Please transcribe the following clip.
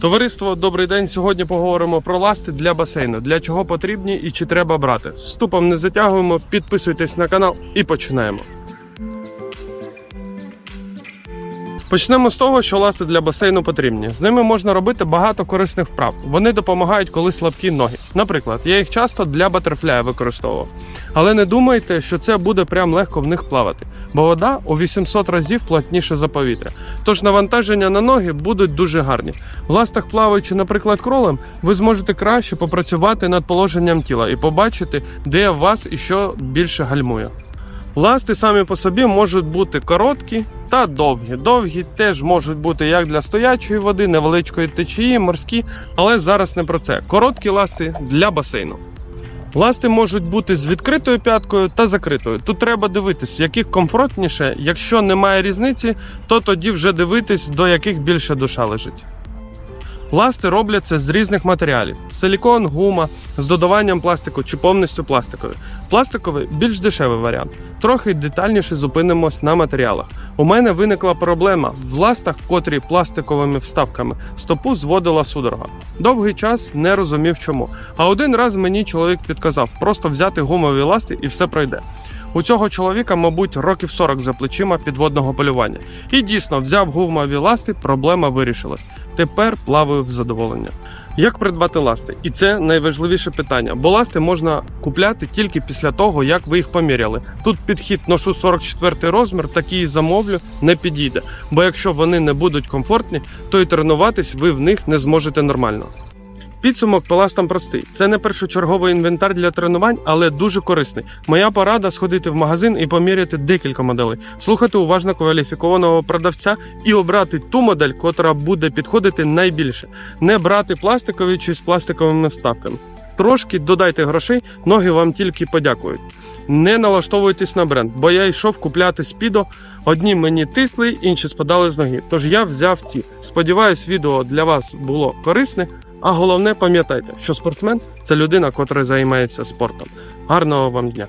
Товариство, добрий день. Сьогодні поговоримо про ласти для басейну. Для чого потрібні і чи треба брати. Ступом не затягуємо, підписуйтесь на канал і починаємо. Почнемо з того, що ласти для басейну потрібні. З ними можна робити багато корисних вправ. Вони допомагають, коли слабкі ноги. Наприклад, я їх часто для батерфляя використовував. Але не думайте, що це буде прям легко в них плавати, бо вода у 800 разів плотніше за повітря. Тож навантаження на ноги будуть дуже гарні. В ластах плаваючи, наприклад, кролем, ви зможете краще попрацювати над положенням тіла і побачити, де вас і що більше гальмує. Ласти самі по собі можуть бути короткі та довгі. Довгі теж можуть бути як для стоячої води, невеличкої течії, морські, але зараз не про це. Короткі ласти для басейну. Ласти можуть бути з відкритою п'яткою та закритою. Тут треба дивитись, яких комфортніше. Якщо немає різниці, то тоді вже дивитись, до яких більше душа лежить. Ласти робляться з різних матеріалів: силікон, гума, з додаванням пластику чи повністю пластикові. Пластиковий більш дешевий варіант. Трохи детальніше зупинимось на матеріалах. У мене виникла проблема в ластах, котрі пластиковими вставками стопу зводила судорога. Довгий час не розумів чому. А один раз мені чоловік підказав просто взяти гумові ласти і все пройде. У цього чоловіка, мабуть, років 40 за плечима підводного полювання. І дійсно взяв гумові ласти, проблема вирішилась. Тепер плаваю в задоволення. Як придбати ласти? І це найважливіше питання, бо ласти можна купляти тільки після того, як ви їх поміряли. Тут підхід ношу 44 розмір, такий замовлю не підійде. Бо якщо вони не будуть комфортні, то і тренуватись ви в них не зможете нормально. Підсумок по ластам простий. Це не першочерговий інвентар для тренувань, але дуже корисний. Моя порада сходити в магазин і поміряти декілька моделей, слухати уважно кваліфікованого продавця і обрати ту модель, котра буде підходити найбільше. Не брати пластикові чи з пластиковими вставками. Трошки додайте грошей, ноги вам тільки подякують. Не налаштовуйтесь на бренд, бо я йшов купляти спідо. Одні мені тисли, інші спадали з ноги. Тож я взяв ці. Сподіваюсь, відео для вас було корисне. А головне, пам'ятайте, що спортсмен це людина, котра займається спортом. Гарного вам дня!